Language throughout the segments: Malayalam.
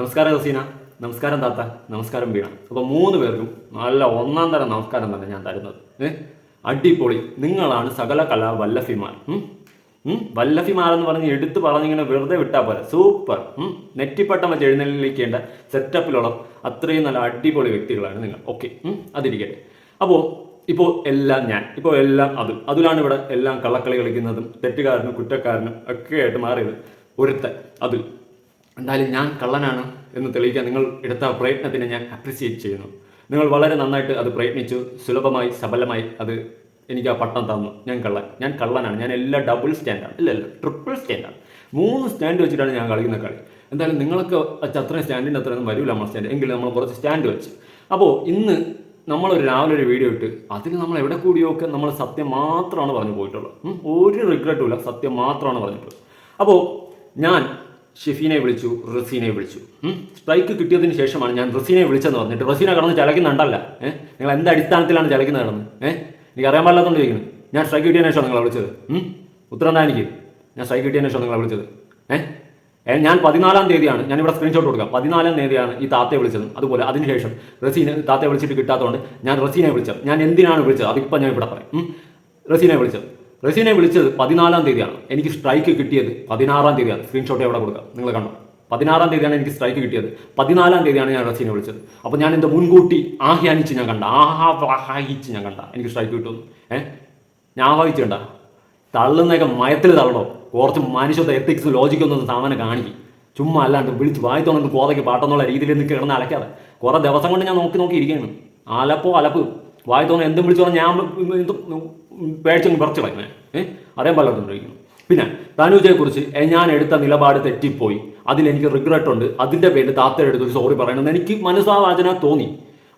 നമസ്കാരം ഹസീന. നമസ്കാരം താത്ത. നമസ്കാരം വീണ. അപ്പോൾ മൂന്ന് പേർക്കും നല്ല ഒന്നാം തരം നമസ്കാരം തന്നെ ഞാൻ തരുന്നത്. ഏഹ് അടിപൊളി. നിങ്ങളാണ് സകല കലാ വല്ലഫിമാർ? വല്ലഫിമാർ എന്ന് പറഞ്ഞ് എടുത്ത് പറഞ്ഞിങ്ങനെ വെറുതെ വിട്ടാൽ പോലെ സൂപ്പർ? നെറ്റിപ്പട്ടം വെച്ച് എഴുന്നള്ളിക്കേണ്ട സെറ്റപ്പിലുള്ള അത്രയും നല്ല അടിപൊളി വ്യക്തികളാണ് നിങ്ങൾ. ഓക്കെ. അതിരിക്കട്ടെ. അപ്പോൾ ഇപ്പോൾ എല്ലാം ഞാൻ. ഇപ്പോൾ എല്ലാം അതുൽ. അതുലാണ് ഇവിടെ എല്ലാം കള്ളക്കളി കളിക്കുന്നതും തെറ്റുകാരനും കുറ്റക്കാരനും ഒക്കെ ആയിട്ട് മാറിയത്. ഒരുത്തൻ. അതുൽ. എന്തായാലും ഞാൻ കള്ളനാണ് എന്ന് തെളിയിക്കാൻ നിങ്ങൾ എടുത്ത പ്രയത്നത്തിന് ഞാൻ അപ്രിസിയേറ്റ് ചെയ്യുന്നു. നിങ്ങൾ വളരെ നന്നായിട്ട് അത് പ്രയത്നിച്ചു. സുലഭമായി സബലമായി അത് എനിക്ക് ആ പട്ടം തന്നു. ഞാൻ കള്ളൻ. ഞാൻ കള്ളനാണ്. ഞാൻ എല്ലാ ഡബിൾ സ്റ്റാൻഡാണ് ഇല്ല ഇല്ല ട്രിപ്പിൾ സ്റ്റാൻഡാണ് മൂന്ന് സ്റ്റാൻഡ് വെച്ചിട്ടാണ് ഞാൻ കളിക്കുന്ന കളി. എന്തായാലും നിങ്ങൾക്ക് അത്രയും സ്റ്റാൻഡിന്റെ അത്രയൊന്നും വരില്ല നമ്മൾ സ്റ്റാൻഡ് എങ്കിലും നമ്മൾ കുറച്ച് സ്റ്റാൻഡ് വെച്ച്. അപ്പോൾ ഇന്ന് നമ്മളൊരു രാവിലെ ഒരു വീഡിയോ ഇട്ട് അതിൽ നമ്മൾ എവിടെ കൂടിയൊക്കെ നമ്മൾ സത്യം മാത്രമാണ് പറഞ്ഞു പോയിട്ടുള്ളത്. ഒരു റിഗ്രറ്റും ഇല്ല. സത്യം മാത്രമാണ് പറഞ്ഞിട്ടുള്ളത്. അപ്പോൾ ഞാൻ ഷെഫീനെ വിളിച്ചു റസീനെ വിളിച്ചു. സ്ട്രൈക്ക് കിട്ടിയതിന് ശേഷമാണ് ഞാൻ റസീനെ വിളിച്ചെന്ന് പറഞ്ഞിട്ട് റസീനെ കടന്ന് ചലക്കുന്നുണ്ടല്ല ഏഹ് നിങ്ങൾ എന്ത് അടിസ്ഥാനത്തിലാണ് ചലക്കുന്നത് കടന്ന്? ഏഹ് എനിക്ക് അറിയാൻ പാടില്ലാത്തതുകൊണ്ട് ചോദിക്കുന്നു. ഞാൻ സ്ട്രൈക്ക് കിട്ടിയതിന് ശേഷം നിങ്ങളെ വിളിച്ചത്? ഉത്തരം എന്താ എനിക്ക്? ഞാൻ സ്ട്രൈക്ക് കിട്ടിയതിന് ശേഷം നിങ്ങളെ വിളിച്ചത്? ഏഹ് ഞാൻ പതിനാലാം തീയതിയാണ് ഞാൻ ഇവിടെ സ്ക്രീൻഷോട്ട് കൊടുക്കാം. പതിനാലാം തീയതിയാണ് ഈ താത്തയെ വിളിച്ചത്. അതുപോലെ അതിനുശേഷം റസീനെ താത്തയെ വിളിച്ചിട്ട് കിട്ടാത്തതുകൊണ്ട് ഞാൻ റസീനെ വിളിച്ചത്. ഞാൻ എന്തിനാണ് വിളിച്ചത്? അതിപ്പോൾ ഞാൻ ഇവിടെ പറയും. റസീനെ വിളിച്ചത്. റസീനെ വിളിച്ചത് പതിനാലാം തീയതിയാണ്. എനിക്ക് സ്ട്രൈക്ക് കിട്ടിയത് പതിനാറാം തീയതിയാണ്. സ്ക്രീൻഷോട്ട് എവിടെ കൊടുക്കുക നിങ്ങൾ കണ്ടോ? പതിനാറാം തീയതിയാണ് എനിക്ക് സ്ട്രൈക്ക് കിട്ടിയത്. പതിനാലാം തീയതിയാണ് ഞാൻ റസീനെ വിളിച്ചത്. അപ്പോൾ ഞാൻ എന്റെ മുൻകൂട്ടി ആഹ്യാനിച്ച് ഞാൻ കണ്ട ആഹാ ആഹാഹിച്ച് ഞാൻ കണ്ട എനിക്ക് സ്ട്രൈക്ക് കിട്ടുന്നു ഏഹ് ഞാൻ ആഹ്വാനിച്ചു കണ്ട. തള്ളുന്നൊക്കെ മയത്തിൽ തള്ളണോ? കുറച്ച് മനുഷ്യത്തെ എത്തിക്സ് ലോജിക്ക് ഒന്നും സാമാനം കാണിക്കും. ചുമ്മാ അല്ലാണ്ട് വിളിച്ച് വായി തോന്നുന്നത് കോതയ്ക്ക് പാട്ടെന്നുള്ള രീതിയിൽ നിന്ന് കിടന്ന് അലക്കാതെ കുറേ ദിവസം കൊണ്ട് ഞാൻ നോക്കി നോക്കി ഇരിക്കുകയാണ്. അലപ്പോ അലപ്പ്. വായി തോന്നുന്നു എന്തും വിളിച്ചു പറഞ്ഞാൽ ഞാൻ പേടിച്ചങ്ങ് പറിച്ചു കളയുന്നേ. ഏഹ് അറിയാൻ പാടില്ലാത്തോണ്ടിരിക്കുന്നു പിന്നെ തനുജയെ കുറിച്ച് ഞാൻ എടുത്ത നിലപാട് തെറ്റിപ്പോയി. അതിലെനിക്ക് റിഗ്രറ്റ് ഉണ്ട്. അതിന്റെ പേരിൽ താത്തയുടെ ഒരു സോറി പറയണമെന്ന് എനിക്ക് മനസ്സാവാചന തോന്നി.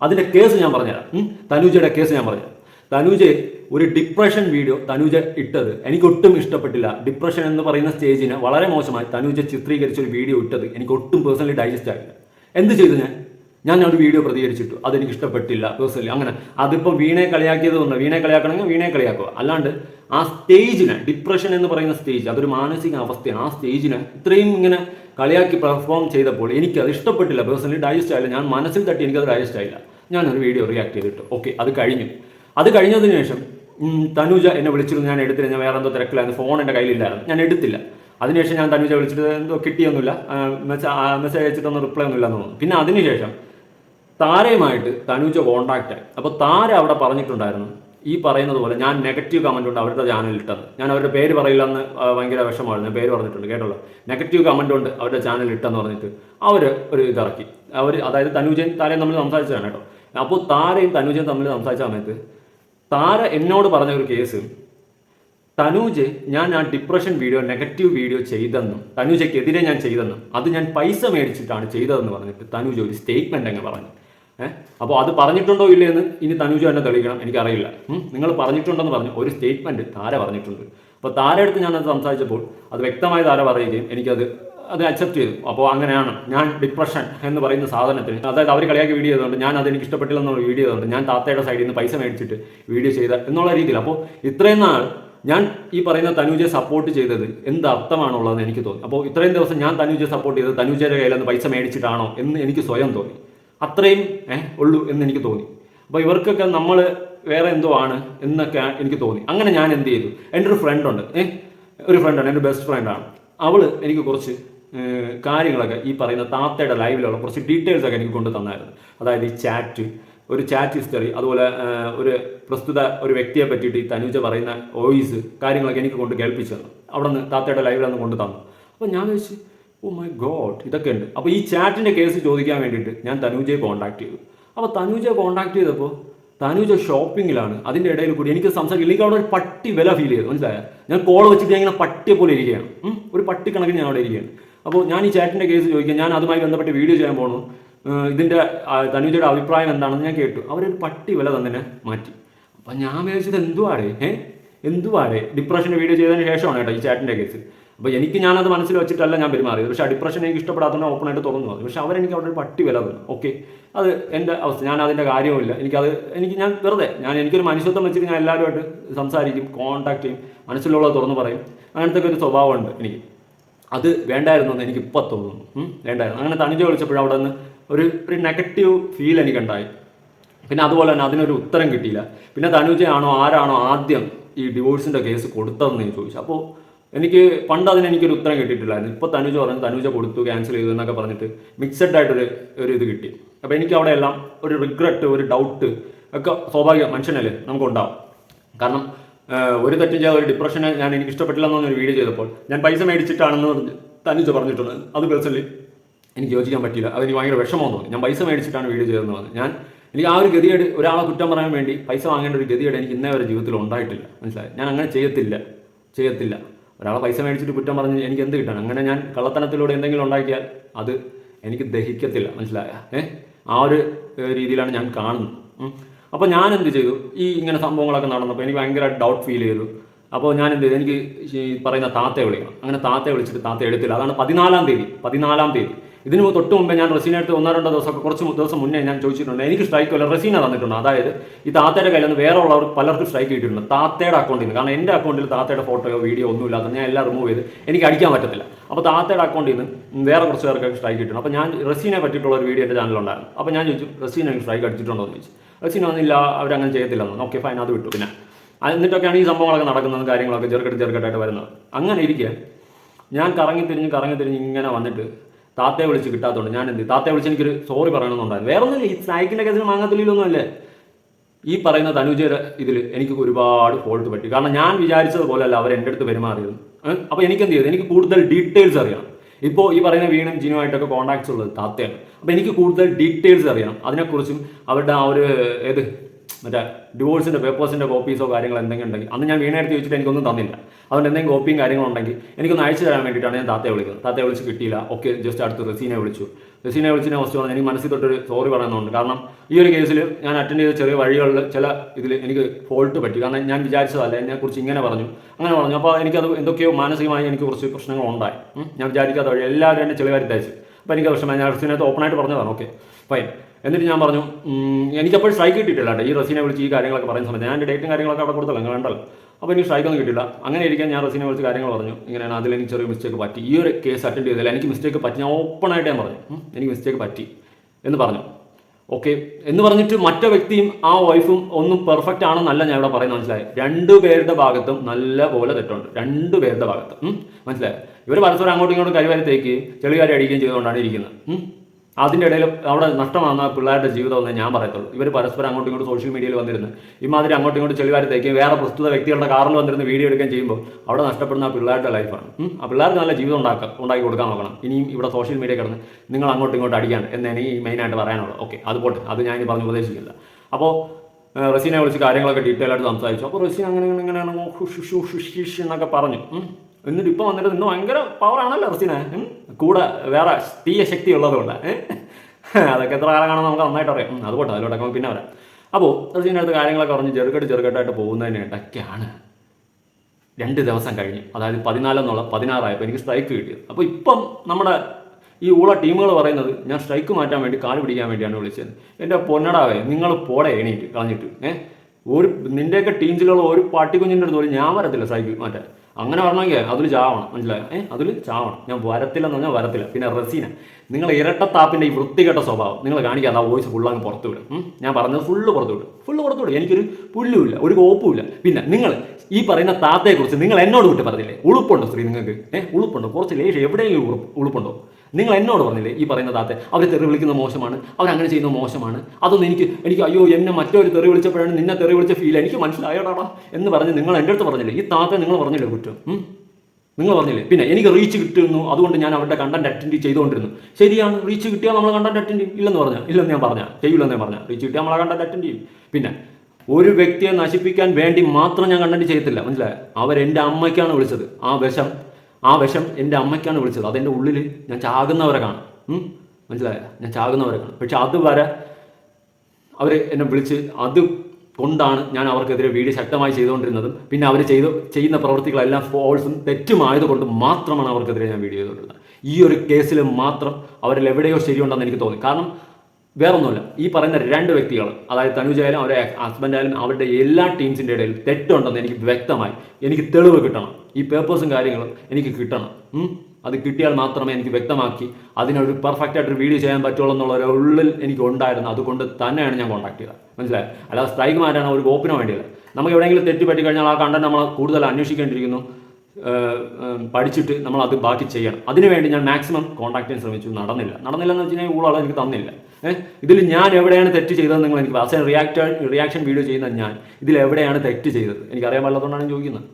അതിന്റെ കേസ് ഞാൻ പറഞ്ഞുതരാം? തനുജയുടെ കേസ് ഞാൻ പറഞ്ഞുതരാം. തനുജ് ഒരു ഡിപ്രഷൻ വീഡിയോ തനുജ ഇട്ടത് എനിക്ക് ഒട്ടും ഇഷ്ടപ്പെട്ടില്ല. ഡിപ്രഷൻ എന്ന് പറയുന്ന സ്റ്റേജിന് വളരെ മോശമായി തനുജ ചിത്രീകരിച്ച ഒരു വീഡിയോ ഇട്ടത് എനിക്ക് ഒട്ടും പേഴ്സണലി ഡൈജസ്റ്റ് ആയില്ല. എന്ത് ചെയ്തു ഞാൻ? ഞാൻ ഒരു വീഡിയോ പ്രതികരിച്ചിട്ടു. അതെനിക്ക് ഇഷ്ടപ്പെട്ടില്ല പേഴ്സണലി അങ്ങനെ. അതിപ്പോൾ വീണെ കളിയാക്കിയത് കൊണ്ട് വീണെ കളിയാക്കണമെങ്കിൽ വീണെ കളിയാക്കുക. അല്ലാണ്ട് ആ സ്റ്റേജിന് ഡിപ്രഷൻ എന്ന് പറയുന്ന സ്റ്റേജ് അതൊരു മാനസിക അവസ്ഥയാണ്. ആ സ്റ്റേജിന് ഇത്രയും ഇങ്ങനെ കളിയാക്കി പെർഫോം ചെയ്തപ്പോൾ എനിക്ക് അത് ഇഷ്ടപ്പെട്ടില്ല. പേഴ്സണലി ഡൈജസ്റ്റ് ആയില്ല. ഞാൻ മനസ്സിൽ തട്ടി എനിക്കത് ഡൈജസ്റ്റ് ആയില്ല. ഞാനൊരു വീഡിയോ റിയാക്ട് ചെയ്തിട്ട്. ഓക്കെ അത് കഴിഞ്ഞു. അത് കഴിഞ്ഞതിന് ശേഷം തനുജ എന്നെ വിളിച്ചിരുന്നു. ഞാൻ എടുത്തില്ല. ഞാൻ വേറെ എന്തോ തിരക്കിലായിരുന്നു. ഫോൺ എന്റെ കയ്യിലില്ലായിരുന്നു. ഞാൻ എടുത്തില്ല. അതിനുശേഷം ഞാൻ തനുജ വിളിച്ചിട്ട് എന്തോ കിട്ടിയൊന്നുമില്ല. മെസ്സേജ് അയച്ചിട്ടൊന്നും റിപ്ലൈ ഒന്നും ഇല്ലെന്ന് തോന്നുന്നു. പിന്നെ അതിനുശേഷം താരയുമായിട്ട് തനുജ കോണ്ടാക്ട് ആയി. അപ്പോൾ താര അവിടെ പറഞ്ഞിട്ടുണ്ടായിരുന്നു ഈ പറയുന്നത് പോലെ ഞാൻ നെഗറ്റീവ് കമന്റ് ഉണ്ട് അവരുടെ ചാനലിൽ ഇട്ടത്. ഞാൻ അവരുടെ പേര് പറയില്ല എന്ന് ആ, ഭയങ്കര വിഷമമാണ് ഞാൻ പേര് പറഞ്ഞിട്ടുണ്ട് കേട്ടല്ലോ നെഗറ്റീവ് കമന്റ് ഉണ്ട് അവരുടെ ചാനലിൽ ഇട്ടെന്ന് പറഞ്ഞിട്ട് അവർ ഒരു ഇതിറക്കി അവർ അതായത് തനുജയും താരയും തമ്മിൽ സംസാരിച്ചതാണ് കേട്ടോ. അപ്പോൾ താരയും തനുജയും തമ്മിൽ സംസാരിച്ച സമയത്ത് താര എന്നോട് പറഞ്ഞ ഒരു കേസ് തനൂജ് ഞാൻ ആ ഡിപ്രഷൻ വീഡിയോ നെഗറ്റീവ് വീഡിയോ ചെയ്തെന്നും തനൂജയ്ക്കെതിരെ ഞാൻ ചെയ്തെന്നും അത് ഞാൻ പൈസ മേടിച്ചിട്ടാണ് ചെയ്തതെന്ന് പറഞ്ഞിട്ട് തനൂജ് ഒരു സ്റ്റേറ്റ്മെന്റ് അങ്ങ് പറഞ്ഞു. അപ്പോൾ അത് പറഞ്ഞിട്ടുണ്ടോ ഇല്ലേ എന്ന് ഇനി തനുജ തന്നെ തെളിയിക്കണം. എനിക്കറിയില്ല. നിങ്ങൾ പറഞ്ഞിട്ടുണ്ടെന്ന് പറഞ്ഞു. ഒരു സ്റ്റേറ്റ്മെന്റ് താര പറഞ്ഞിട്ടുണ്ട്. അപ്പോൾ താരയെടുത്ത് ഞാൻ അത് സംസാരിച്ചപ്പോൾ അത് വ്യക്തമായി താര പറയുകയും എനിക്കത് അത് അക്സെപ്റ്റ് ചെയ്തു. അപ്പോൾ അങ്ങനെയാണ്. ഞാൻ ഡിപ്രഷൻ എന്ന് പറയുന്ന സാധനത്തിന് അതായത് അവർ കളിയാക്കി വീഡിയോ ചെയ്തുകൊണ്ട് ഞാൻ അത് എനിക്ക് ഇഷ്ടപ്പെട്ടില്ലെന്നുള്ള വീഡിയോ ചെയ്തുകൊണ്ട് ഞാൻ താത്തയുടെ സൈഡിൽ നിന്ന് പൈസ മേടിച്ചിട്ട് വീഡിയോ ചെയ്ത എന്നുള്ള രീതിയിൽ. അപ്പോൾ ഇത്രയും നാൾ ഞാൻ ഈ പറയുന്ന തനുജയെ സപ്പോർട്ട് ചെയ്തത് എന്ത് അർത്ഥമാണുള്ളതെന്ന് എനിക്ക് തോന്നി. അപ്പോൾ ഇത്രയും ദിവസം ഞാൻ തനുജയെ സപ്പോർട്ട് ചെയ്തത് തനുജയുടെ കയ്യിൽ നിന്ന് പൈസ മേടിച്ചിട്ടാണോ എന്ന് എനിക്ക് സ്വയം തോന്നി. അത്രയും ഉള്ളൂ എന്ന് എനിക്ക് തോന്നി. അപ്പോൾ ഇവർക്കൊക്കെ നമ്മൾ വേറെ എന്തോ ആണ് എന്നൊക്കെ എനിക്ക് തോന്നി. അങ്ങനെ ഞാൻ എന്ത് ചെയ്തു? എന്റെ ഒരു ഫ്രണ്ട് ഉണ്ട് ഒരു ഫ്രണ്ടാണ് എന്റെ ബെസ്റ്റ് ഫ്രണ്ടാണ് അവൾ എനിക്ക് കുറച്ച് കാര്യങ്ങളൊക്കെ ഈ പറയുന്ന താത്തയുടെ ലൈവിലുള്ള കുറച്ച് ഡീറ്റെയിൽസ് ഒക്കെ എനിക്ക് കൊണ്ടു തന്നായിരുന്നു. അതായത് ഈ ചാറ്റ് ഒരു ചാറ്റ് ഹിസ്റ്ററി അതുപോലെ ഒരു പ്രസ്തുത ഒരു വ്യക്തിയെ പറ്റിയിട്ട് ഈ തനുജ പറയുന്ന വോയിസ് കാര്യങ്ങളൊക്കെ എനിക്ക് കൊണ്ട് കേൾപ്പിച്ചു തന്നു അവിടെ നിന്ന് താത്തയുടെ ലൈവിലൊന്ന് കൊണ്ട് തന്നു. അപ്പോൾ ഞാൻ വെച്ച് ഓ മൈ ഗോഡ് ഇതൊക്കെ ഉണ്ട്. അപ്പോൾ ഈ ചാറ്റിന്റെ കേസ് ചോദിക്കാൻ വേണ്ടിയിട്ട് ഞാൻ തനൂജയെ കോൺടാക്ട് ചെയ്തു. അപ്പോൾ തനൂജയെ കോൺടാക്ട് ചെയ്തപ്പോൾ തനുജ ഷോപ്പിങ്ങിലാണ് അതിന്റെ ഇടയിൽ കൂടി എനിക്ക് സംസാരിക്കും എനിക്ക് അവിടെ ഒരു പട്ടി വില ഫീൽ ചെയ്തു. മനസ്സിലായോ? ഞാൻ കോൾ വെച്ചിട്ട് ഞാൻ ഇങ്ങനെ പട്ടിയെ പോലെ ഇരിക്കുകയാണ്. ഒരു പട്ടി കണക്കിന് ഞാൻ അവിടെ ഇരിക്കുകയാണ്. അപ്പോൾ ഞാൻ ഈ ചാറ്റിന്റെ കേസ് ചോദിക്കാം ഞാൻ അതുമായി ബന്ധപ്പെട്ട് വീഡിയോ ചെയ്യാൻ ഏഹ് ഇതിന്റെ തനുജയുടെ അഭിപ്രായം എന്താണെന്ന് ഞാൻ കേട്ടു. അവരൊരു പട്ടി വില തന്നെ മാറ്റി. അപ്പം ഞാൻ വിചാരിച്ചത് എന്തുവാടേ? ഏഹ് എന്തുവാടേ? ഡിപ്രഷന്റെ വീഡിയോ ചെയ്തതിന് ശേഷമാണ് കേട്ടോ ഈ ചാറ്റിന്റെ കേസ് അപ്പോൾ എനിക്ക് ഞാനത് മനസ്സിൽ വെച്ചിട്ടല്ല ഞാൻ പെരുമാറിയത്. പക്ഷേ ഡിപ്രഷൻ എനിക്ക് ഇഷ്ടപ്പെടാത്തതുകൊണ്ട് ഓപ്പണായിട്ട് തുറന്നു. പറഞ്ഞു പക്ഷേ അവരെനിക്ക് അവിടെ ഒരു പട്ടി വില തന്നു. ഓക്കെ അത് എന്റെ അവസ്ഥ. ഞാൻ അതിന്റെ കാര്യവുമില്ല. എനിക്കത് എനിക്ക് ഞാൻ വെറുതെ ഞാൻ എനിക്കൊരു മനുഷ്യത്വം വെച്ചിട്ട് ഞാൻ എല്ലാവരുമായിട്ട് സംസാരിക്കും കോൺടാക്ട് ചെയ്യും മനസ്സിലുള്ളത് തുറന്നു പറയും. അങ്ങനത്തെ ഒരു സ്വഭാവമുണ്ട് എനിക്ക്. അത് വേണ്ടായിരുന്നു എന്ന് എനിക്ക് ഇപ്പം തോന്നുന്നു വേണ്ടായിരുന്നു. അങ്ങനെ തനുജ വിളിച്ചപ്പോൾ അവിടെ നിന്ന് ഒരു ഒരു നെഗറ്റീവ് ഫീൽ എനിക്കുണ്ടായി. പിന്നെ അതുപോലെ തന്നെ അതിനൊരു ഉത്തരം കിട്ടിയില്ല. പിന്നെ തനുജയാണോ ആരാണോ ആദ്യം ഈ ഡിവോഴ്സിന്റെ കേസ് കൊടുത്തതെന്ന് ചോദിച്ചു. അപ്പോൾ എനിക്ക് പണ്ട് അതിന് എനിക്കൊരു ഉത്തരം കിട്ടിയിട്ടില്ലായിരുന്നു. ഇപ്പോൾ തനുജ പറഞ്ഞു തനുജ കൊടുത്തു ക്യാൻസൽ ചെയ്തു എന്നൊക്കെ പറഞ്ഞിട്ട് മിക്സഡ് ആയിട്ടൊരു ഒരു ഇത് കിട്ടി. അപ്പോൾ എനിക്ക് അവിടെ എല്ലാം ഒരു റിഗ്രറ്റ് ഒരു ഡൗട്ട് ഒക്കെ സ്വാഭാവികം മനുഷ്യനല്ലേ നമുക്കുണ്ടാവും കാരണം ഒരു തെറ്റും ചെയ്ത ഒരു ഡിപ്രഷനെ ഞാൻ എനിക്ക് ഇഷ്ടപ്പെട്ടില്ല എന്നൊരു വീഡിയോ ചെയ്തപ്പോൾ ഞാൻ പൈസ മേടിച്ചിട്ടാണെന്ന് പറഞ്ഞ് തനുജ പറഞ്ഞിട്ടുണ്ട്. അത് പേഴ്സണലി എനിക്ക് യോജിക്കാൻ പറ്റില്ല അതെനിക്ക് ഭയങ്കര വിഷമം തോന്നി. ഞാൻ പൈസ മേടിച്ചിട്ടാണ് വീഡിയോ ചെയ്തതെന്ന് പറഞ്ഞു. ഞാൻ എനിക്ക് ആ ഒരു ഗതികേട് ഒരാളെ കുറ്റം പറയാൻ വേണ്ടി പൈസ വാങ്ങേണ്ട ഒരു ഗതികേട് എനിക്ക് ഇന്നേ വരെ ജീവിതത്തിൽ ഉണ്ടായിട്ടില്ല. മനസ്സിലായി? ഞാൻ അങ്ങനെ ചെയ്യത്തില്ല. ചെയ്യത്തില്ല. ഒരാളെ പൈസ മേടിച്ചിട്ട് കുറ്റം പറഞ്ഞ് എനിക്ക് എന്ത് കിട്ടണം അങ്ങനെ ഞാൻ കള്ളത്തനത്തിലൂടെ എന്തെങ്കിലും ഉണ്ടാക്കിയാൽ അത് എനിക്ക് ദഹിക്കത്തില്ല. മനസ്സിലായ? ഏ? ആ ഒരു രീതിയിലാണ് ഞാൻ കാണുന്നത്. അപ്പോൾ ഞാൻ എന്ത് ചെയ്തു? ഈ ഇങ്ങനെ സംഭവങ്ങളൊക്കെ നടന്നപ്പോൾ എനിക്ക് ഭയങ്കര ഡൗട്ട് ഫീൽ ചെയ്തു. അപ്പോൾ ഞാൻ എന്ത് ചെയ്തു? എനിക്ക് പറയുന്ന താത്തയെ വിളിക്കണം. അങ്ങനെ താത്തയെ വിളിച്ചിട്ട് താത്ത എടുത്തില്ല അതാണ് പതിനാലാം തീയതി. പതിനാലാം തീയതി. ഇതിന് തൊട്ട് മുമ്പേ ഞാൻ റസീനടുത്ത് ഒന്നോ രണ്ടോ ദിവസം കുറച്ച് ദിവസം മുന്നേ ഞാൻ ചോദിച്ചിട്ടുണ്ട്. എനിക്ക് സ്ട്രൈക്ക് അല്ല റസീന തന്നിട്ടുണ്ട്. അതായത് ഈ താത്തയുടെ കയ്യിൽ നിന്ന് വേറെ ഉള്ളവർ പലർക്കും സ്ട്രൈക്ക് കിട്ടിയിട്ടുണ്ട്. താത്തയുടെ അക്കൗണ്ടിൽ നിന്ന്. കാരണം എന്റെ അക്കൗണ്ടിൽ താത്തയുടെ ഫോട്ടോയോ വീഡിയോ ഒന്നും ഇല്ലാത്ത ഞാൻ എല്ലാം റിമൂവ് ചെയ്ത് എനിക്ക് അടിക്കാൻ പറ്റത്തില്ല. അപ്പോൾ താത്തയുടെ അക്കൗണ്ടിൽ നിന്ന് വേറെ കുറച്ച് പേർക്ക് സ്ട്രൈക്ക് കിട്ടിയിട്ടുണ്ട്. അപ്പോൾ ഞാൻ റസീനെ പറ്റിയിട്ടുള്ള ഒരു വീഡിയോ എന്റെ ചാനലുണ്ടായിരുന്നു അപ്പോൾ ഞാൻ ചോദിച്ചു റസീന എനിക്ക് സ്ട്രൈക്ക് അടിച്ചിട്ടുണ്ടോ? എന്ന് ചോദിച്ചു. റസീന ഒന്നില്ല അവരങ്ങനെ ചെയ്യത്തില്ലെന്ന്. ഓക്കെ ഫൈൻ അത് വിട്ടു. പിന്നെ എന്നിട്ടൊക്കെയാണ് ഈ സംഭവങ്ങളൊക്കെ നടക്കുന്നത് കാര്യങ്ങളൊക്കെ ചെറുക്കട്ട് ചെറുക്കട്ടായിട്ട് വരുന്നത്. അങ്ങനെ ഇരിക്കുക ഞാൻ കറങ്ങി തിരിഞ്ഞ് കറങ്ങി തിരിഞ്ഞ് ഇങ്ങനെ വന്നിട്ട് താത്തയെ വിളിച്ച് കിട്ടാത്തതുകൊണ്ട് ഞാൻ എന്ത്? താത്തയെ വിളിച്ച് എനിക്കൊരു സോറി പറയണമെന്നുണ്ടായിരുന്നു. വേറെ ഒന്നുമില്ല ഈ സ്ട്രൈക്കിന്റെ കേസിൽ അല്ലേ ഈ പറയുന്ന തനുജയുടെ ഇതിൽ എനിക്ക് ഒരുപാട് ഫോൾട്ട് പറ്റി. കാരണം ഞാൻ വിചാരിച്ചത് പോലെയല്ല അവർ എന്റെ അടുത്ത് പെരുമാറിയത്. അപ്പോൾ എനിക്ക് എന്ത് ചെയ്തു? എനിക്ക് കൂടുതൽ ഡീറ്റെയിൽസ് അറിയണം. ഇപ്പോൾ ഈ പറയുന്ന വീണും ജിനുമായിട്ടൊക്കെ കോൺടാക്ട്സ് ഉള്ളത് താത്തയാണ്. അപ്പോൾ എനിക്ക് കൂടുതൽ ഡീറ്റെയിൽസ് അറിയണം. അതിനെക്കുറിച്ചും അവരുടെ ആ ഒരു ഏത് മറ്റേ ഡിവോഴ്സിന്റെ പേപ്പേഴ്സിന്റെ കോപ്പീസോ കാര്യങ്ങളോ എന്തെങ്കിലും ഉണ്ടെങ്കിൽ അന്ന് ഞാൻ വീണയെടുത്ത് ചോദിച്ചിട്ട് എനിക്കൊന്നും തന്നില്ല. അതുകൊണ്ട് എന്തെങ്കിലും കോപ്പിയും കാര്യങ്ങളും ഉണ്ടെങ്കിൽ എനിക്കൊന്ന് അയച്ചു തരാൻ വേണ്ടിയിട്ടാണ് ഞാൻ താത്തയെ വിളിക്കുന്നത്. താത്തയെ വിളിച്ച് കിട്ടിയില്ല. ഓക്കെ ജസ്റ്റ് അടുത്ത് റസീനെ വിളിച്ചു. റസീനെ വിളിച്ചിനെ ഫസ്റ്റ് വന്നാൽ എനിക്ക് മനസ്സിൽ തൊട്ടൊരു സോറി പറയുന്നുണ്ട് കാരണം ഈ ഒരു കേസിൽ ഞാൻ അറ്റൻഡ് ചെയ്ത ചെറിയ വഴികളിൽ ചില ഇതിൽ എനിക്ക് ഫോൾട്ട് പറ്റി. കാരണം ഞാൻ വിചാരിച്ചതല്ല എന്നെക്കുറിച്ച് ഇങ്ങനെ പറഞ്ഞു. അങ്ങനെ പറഞ്ഞു. അപ്പോൾ എനിക്കത് എന്തൊക്കെയോ മാനസികമായി എനിക്ക് കുറച്ച് പ്രശ്നങ്ങൾ ഉണ്ടായി. ഞാൻ വിചാരിക്കാത്ത വഴി എല്ലാവരും എന്നെ ചെളിവാരി തയ്ച്ചു അപ്പോൾ എനിക്ക് പ്രശ്നമായി. ഞാൻ റസീനകത്ത് ഓപ്പണായിട്ട് പറഞ്ഞതാണ്. ഓക്കെ ഫൈൻ എന്നിട്ട് ഞാൻ പറഞ്ഞു എനിക്കപ്പോൾ സ്ട്രൈക്ക് കിട്ടിയിട്ടില്ല കേട്ടോ. ഈ റസീനെ വിളിച്ച് ഈ കാര്യങ്ങളൊക്കെ പറയുന്ന സമയത്ത് ഞാൻ ഡേറ്റും കാര്യങ്ങളൊക്കെ അവിടെ കൊടുത്തല്ലോ നിങ്ങൾ കണ്ടല്ലോ. അപ്പോൾ എനിക്ക് സ്ട്രൈക്ക് ഒന്നും കിട്ടില്ല അങ്ങനെ ഇരിക്കാൻ ഞാൻ റസീനെ വിളിച്ച് കാര്യങ്ങൾ പറഞ്ഞു. ഇങ്ങനെയാണ് അതിൽ എനിക്ക് ചെറിയ മിസ്റ്റേക്ക് പറ്റി. ഈ ഒരു കേസ് അറ്റൻഡ് ചെയ്തില്ല എനിക്ക് മിസ്റ്റേക്ക് പറ്റി. ഞാൻ ഓപ്പൺ ആയിട്ട് ഞാൻ പറഞ്ഞു എനിക്ക് മിസ്റ്റേക്ക് പറ്റി എന്ന് പറഞ്ഞു. ഓക്കെ എന്ന് പറഞ്ഞിട്ട് മറ്റേ വ്യക്തിയും ആ വൈഫും ഒന്നും പെർഫെക്റ്റ് ആണെന്നല്ല ഞാൻ ഇവിടെ പറയുന്നത്. മനസ്സിലായി? രണ്ടു പേരുടെ ഭാഗത്തും നല്ല പോലെ തെറ്റുണ്ട്. രണ്ടു പേരുടെ ഭാഗത്തും. മനസ്സിലായി? ഇവർ പരസ്പരം അങ്ങോട്ടും ഇങ്ങോട്ടും തേക്കുകയും ചെളികാരി അടിക്കുകയും ചെയ്തുകൊണ്ടാണ് ഇരിക്കുന്നത്. അതിന്റെ ഇടയിൽ അവിടെ നഷ്ടമാകുന്ന പിള്ളേരുടെ ജീവിതം എന്നേ ഞാൻ പറയത്തുള്ളൂ. ഇവർ പരസ്പരം അങ്ങോട്ടും ഇങ്ങോട്ടും സോഷ്യൽ മീഡിയയിൽ വന്നിരുന്നു ഇമാതിരി അങ്ങോട്ടും ഇങ്ങോട്ടും ചെളിവാരി തേക്കുകയും വേറെ പ്രസ്തുത വ്യക്തികളുടെ കാറിൽ വന്നിരുന്ന് വീഡിയോ എടുക്കുകയും ചെയ്യുമ്പോൾ അവിടെ നഷ്ടപ്പെടുന്ന ആ പിള്ളേരുടെ ലൈഫാണ്. ആ പിള്ളേർക്ക് നല്ല ജീവിതം ഉണ്ടാക്കുക ഉണ്ടാക്കി കൊടുക്കാൻ നോക്കണം. ഇനിയും ഇവിടെ സോഷ്യൽ മീഡിയ കിടന്ന് നിങ്ങൾ അങ്ങോട്ടും ഇങ്ങോട്ടും അടിക്കാൻ എന്നാണ് ഈ മെയിനായിട്ട് പറയാനുള്ളത് ഓക്കെ അത് പോട്ടെ. അത് ഞാൻ പറഞ്ഞ് ഉപദേശിക്കില്ല അപ്പോൾ റസീനെ വിളിച്ച് കാര്യങ്ങളൊക്കെ ഡീറ്റെയിൽ ആയിട്ട് സംസാരിച്ചു. അപ്പോൾ റസീൻ അങ്ങനെ ഇങ്ങനെ ഹുഷ് എന്നൊക്കെ പറഞ്ഞു. എന്നിട്ട് ഇപ്പോൾ വന്നിട്ട് ഇന്ന് ഭയങ്കര പവറാണല്ലോ റസീനെ. കൂടെ വേറെ തീയ ശക്തി ഉള്ളതുകൊണ്ട് അതൊക്കെ എത്ര കാലം നമുക്ക് നന്നായിട്ട് അറിയാം. അത് പോട്ടെ അതിലോട്ടൊക്കെ പിന്നെ വരാം. അപ്പോൾ റസീന്റെ അടുത്ത് കാര്യങ്ങളൊക്കെ പറഞ്ഞ് ചെറുകെട്ട് ചെറുകെട്ടായിട്ട് പോകുന്നതിന് ഇടയ്ക്കാണ് രണ്ട് ദിവസം കഴിഞ്ഞു അതായത് പതിനാലെന്നുള്ള പതിനാറായപ്പോൾ എനിക്ക് സ്ട്രൈക്ക് കിട്ടിയത്. അപ്പോൾ ഇപ്പം നമ്മുടെ ഈ ഊള ടീമുകൾ പറയുന്നത് ഞാൻ സ്ട്രൈക്ക് മാറ്റാൻ വേണ്ടി കാൽ പിടിക്കാൻ വേണ്ടിയാണ് വിളിച്ചത്. എന്റെ പൊന്നടാവേ നിങ്ങൾ പോടെ എണീറ്റ് കളഞ്ഞിട്ട്. ഏഹ് ഒരു നിന്റെയൊക്കെ ടീംസിലുള്ള ഒരു പട്ടിക്കുഞ്ഞിന്റെ അടുത്ത് പോലും ഞാൻ വരത്തില്ല സൈക്കിൾ മാറ്റാൻ. അങ്ങനെ പറഞ്ഞെങ്കിൽ അതിൽ ചാവണം മനസ്സിലായോ? ഏഹ് അതിൽ ചാവണം. ഞാൻ വരത്തില്ല എന്ന് പറഞ്ഞാൽ വരത്തില്ല. പിന്നെ റസീന നിങ്ങൾ ഇരട്ടത്താപ്പിന്റെ ഈ വൃത്തികെട്ട സ്വഭാവം. നിങ്ങൾ കാണിക്കാതെ ആ വോയിസ് ഫുള്ള് അങ്ങ് പുറത്തു വിടും? ഞാൻ പറഞ്ഞത് ഫുള്ള് പുറത്തു വിടും. ഫുള്ള് പുറത്തു വിടും. എനിക്കൊരു പുല്ലുമില്ല ഒരു കോപ്പുമില്ല. പിന്നെ നിങ്ങൾ ഈ പറയുന്ന താത്തയെക്കുറിച്ച് നിങ്ങൾ എന്നോട് വിട്ട് പറഞ്ഞില്ലേ ഉളുപ്പുണ്ടോ സ്ത്രീ നിങ്ങൾക്ക്? ഏഹ് ഉളുപ്പുണ്ടോ? കുറച്ച് ലേശം എവിടെയെങ്കിലും ഉളുപ്പുണ്ടോ? നിങ്ങൾ എന്നോട് പറഞ്ഞില്ലേ ഈ പറയുന്ന താത്ത? അവർ തെറി വിളിക്കുന്നത് മോശമാണ്. അവരങ്ങനെ ചെയ്യുന്നത് മോശമാണ്. അതൊന്നും എനിക്ക് എനിക്ക് അയ്യോ എന്നെ മറ്റൊരു തെറി വിളിച്ചപ്പോഴാണ് നിന്നെ തെറി വിളിച്ച ഫീൽ എനിക്ക് മനസ്സിലായോടാ എന്ന് പറഞ്ഞ് നിങ്ങൾ എന്റെ അടുത്ത് പറഞ്ഞില്ലേ? ഈ താത്ത നിങ്ങൾ പറഞ്ഞില്ലേ കുറ്റം? നിങ്ങൾ പറഞ്ഞില്ലേ? പിന്നെ എനിക്ക് റീച്ച് കിട്ടുന്നു. അതുകൊണ്ട് ഞാൻ അവരുടെ കണ്ടന്റ് അറ്റൻഡ് ചെയ്തുകൊണ്ടിരുന്നു. ശരിയാണ് റീച്ച് കിട്ടിയാൽ നമ്മൾ കണ്ടന്റ് അറ്റൻഡ് ചെയ്യും. ഇല്ലെന്ന് പറഞ്ഞാൽ ഇല്ലെന്ന് ഞാൻ പറഞ്ഞാൽ ചെയ്യില്ലെന്ന് ഞാൻ പറഞ്ഞാൽ റീച്ച് കിട്ടിയാൽ നമ്മളെ കണ്ടന്റ് അറ്റൻഡ് ചെയ്യും. പിന്നെ ഒരു വ്യക്തിയെ നശിപ്പിക്കാൻ വേണ്ടി മാത്രം ഞാൻ കണ്ടന്റ് ചെയ്യത്തില്ല. മനസ്സിലായോ? അവരെന്റെ അമ്മയ്ക്കാണ് വിളിച്ചത്. ആ വിഷം ആ വിഷം എന്റെ അമ്മയ്ക്കാണ് വിളിച്ചത്. അതെന്റെ ഉള്ളിൽ ഞാൻ ചാകുന്നവരെ കാണും. മനസ്സിലായ? ഞാൻ ചാകുന്നവരെ കാണും. പക്ഷെ അതുവരെ അവർ എന്നെ വിളിച്ച് അത് കൊണ്ടാണ് ഞാൻ അവർക്കെതിരെ വീഡിയോ ശക്തമായി ചെയ്തുകൊണ്ടിരുന്നതും പിന്നെ അവർ ചെയ്തു ചെയ്യുന്ന പ്രവൃത്തികളെല്ലാം ഫോൾസും തെറ്റുമായതുകൊണ്ട് മാത്രമാണ് അവർക്കെതിരെ ഞാൻ വീഡിയോ ചെയ്തുകൊണ്ടിരുന്നത്. ഈ ഒരു കേസിൽ മാത്രം അവരിൽ എവിടെയോ ശരിയുണ്ടെന്ന് എനിക്ക് തോന്നി. കാരണം വേറൊന്നുമില്ല ഈ പറയുന്ന രണ്ട് വ്യക്തികൾ അതായത് തനുജായാലും അവരുടെ ഹസ്ബൻഡായാലും അവരുടെ എല്ലാ ടീംസിന്റെ ഇടയിൽ തെറ്റുണ്ടെന്ന് എനിക്ക് വ്യക്തമായി എനിക്ക് തെളിവ് കിട്ടണം. ഈ പേപ്പേഴ്സും കാര്യങ്ങളും എനിക്ക് കിട്ടണം. അത് കിട്ടിയാൽ മാത്രമേ എനിക്ക് വ്യക്തമാക്കി അതിനൊരു പെർഫെക്റ്റ് ആയിട്ട് വീഡിയോ ചെയ്യാൻ പറ്റുള്ളൂ എന്നുള്ള ഒരു ഉള്ളിൽ എനിക്ക് ഉണ്ടായിരുന്നു. അതുകൊണ്ട് തന്നെയാണ് ഞാൻ കോൺടാക്ട് ചെയ്തത്. മനസ്സിലായി? അല്ലാതെ സ്ട്രൈക്ക് മാറ്റാണ് ഒരു കോപ്പിന് വേണ്ടിയത് നമുക്ക് എവിടെയെങ്കിലും തെറ്റ് പറ്റി കഴിഞ്ഞാൽ ആ കണ്ടന്റ് നമ്മൾ കൂടുതൽ അന്വേഷിക്കേണ്ടിയിരിക്കുന്നു. പഠിച്ചിട്ട് നമ്മൾ അത് ബാക്കി ചെയ്യണം. അതിനുവേണ്ടി ഞാൻ മാക്സിമം കോൺടാക്ട് ചെയ്യാൻ ശ്രമിച്ചു. നടന്നില്ല. നടന്നില്ല എന്ന് വെച്ച് കഴിഞ്ഞാൽ ഊളാൾ എനിക്ക് തന്നില്ല. ഇതിൽ ഞാൻ എവിടെയാണ് തെറ്റ് ചെയ്തതെന്ന് നിങ്ങൾ എനിക്ക് അസൈൻ റിയാക്ട് റിയാക്ഷൻ വീഡിയോ ചെയ്യുന്ന ഞാൻ. ഇതിൽ എവിടെയാണ് തെറ്റ് ചെയ്തത്? എനിക്കറിയാൻ പാടില്ലാത്തതുകൊണ്ടാണ് ചോദിക്കുന്നത്.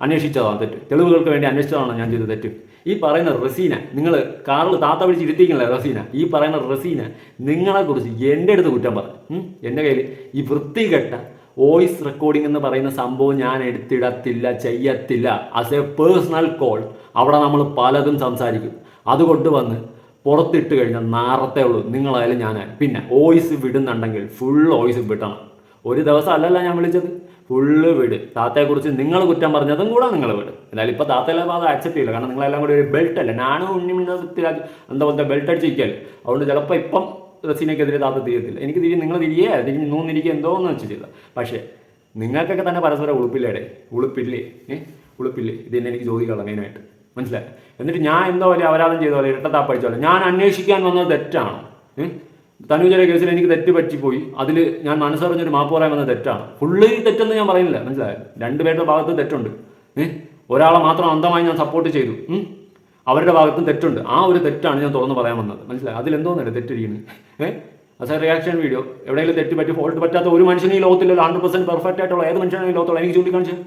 അന്വേഷിച്ചതാണ് തെറ്റ്? തെളിവുകൾക്ക് വേണ്ടി അന്വേഷിച്ചതാണ് ഞാൻ ചെയ്ത തെറ്റ്? ഈ പറയുന്ന റസീന നിങ്ങൾ കാറിൽ താത്ത പിടിച്ച് ഇരുത്തിക്കണല്ലേ റസീന? ഈ പറയുന്ന റസീന നിങ്ങളെക്കുറിച്ച് എന്റെ അടുത്ത് കുറ്റം പറഞ്ഞു. എന്റെ കയ്യിൽ ഈ വൃത്തികെട്ട വോയിസ് റെക്കോർഡിംഗ് എന്ന് പറയുന്ന സംഭവം ഞാൻ എടുത്തിടത്തില്ല ചെയ്യത്തില്ല. ആസ് എ പേഴ്സണൽ കോൾ അവിടെ നമ്മൾ പലതും സംസാരിക്കും. അതുകൊണ്ട് വന്ന് പുറത്തിട്ട് കഴിഞ്ഞാൽ നാറത്തേ ഉള്ളൂ. നിങ്ങളായാലും ഞാൻ പിന്നെ വോയിസ് വിടുന്നുണ്ടെങ്കിൽ ഫുൾ വോയിസ് വിടണം. ഒരു ദിവസം അല്ലല്ല ഞാൻ വിളിച്ചത്. ഫുള്ള് വിട്. താത്തയെക്കുറിച്ച് നിങ്ങൾ കുറ്റം പറഞ്ഞതും കൂടെ നിങ്ങൾ വിട്. എന്നാലും ഇപ്പോൾ താത്തയെല്ലാം അത് അക്സെപ്റ്റ് ചെയ്യില്ല. കാരണം നിങ്ങളെല്ലാം കൂടി ഒരു ബെൽറ്റ് അല്ല? ഞാനും ഉണ്ണിമിന്നത്തിലാക്കി എന്താ പോലത്തെ ബെൽറ്റ് അടിച്ചിരിക്കല്ലേ അതുകൊണ്ട് ചിലപ്പോൾ ഇപ്പം റസീനക്കെതിരെ താത്ത തിരിയത്തില്ല. എനിക്ക് തിരി നിങ്ങൾ തിരിയേ തിരിഞ്ഞ് നൂന്നിരിക്കുക എന്തോ എന്ന് വെച്ച് ചെയ്ത. പക്ഷേ നിങ്ങൾക്കൊക്കെ തന്നെ പരസ്പരം ഉളുപ്പില്ലേടെ ഉളുപ്പില്ലേ? ഏ? ഉളുപ്പില്ലേ? ഇത് തന്നെ എനിക്ക് ചോദിക്കാനുള്ള മെയിനായിട്ട് മനസ്സിലായി? എന്നിട്ട് ഞാൻ എന്തോ വലിയ അപരാധം ചെയ്ത പോലെ ഇരട്ടത്താപ്പ് അടിച്ച പോലെ. ഞാൻ അന്വേഷിക്കാൻ വന്നത് തെറ്റാണ്. തനുജയുടെ കേസിൽ എനിക്ക് തെറ്റ് പറ്റിപ്പോയി. അതിൽ ഞാൻ മനസ്സറിഞ്ഞൊരു മാപ്പ് പറയാൻ വന്നത് തെറ്റാണ്. ഫുള്ള് തെറ്റെന്ന് ഞാൻ പറയുന്നില്ല. മനസ്സിലായോ? രണ്ടുപേരുടെ ഭാഗത്ത് തെറ്റുണ്ട്. ഒരാളെ മാത്രം അന്ധമായി ഞാൻ സപ്പോർട്ട് ചെയ്തു. അവരുടെ ഭാഗത്തും തെറ്റുണ്ട്. ആ ഒരു തെറ്റാണ് ഞാൻ തുറന്ന് പറയാൻ വന്നത്. മനസ്സിലായി? അതിലെന്തോന്നല്ലേ തെറ്റിരിക്കുന്നത്. ഏഹ് അസ് റിയാക്ഷൻ വീഡിയോ എവിടെയെങ്കിലും തെറ്റ് പറ്റി ഫോൾട്ട് പറ്റാത്ത ഒരു മനുഷ്യനെ ഈ ലോകത്തിലുള്ള ഹൺഡ്രഡ് പെർഫെക്റ്റ് ആയിട്ടുള്ള ഏത് മനുഷ്യനാണ് ഈ ലോകത്തുള്ള? എനിക്ക് ചൂണ്ടിക്കാണിച്ചത്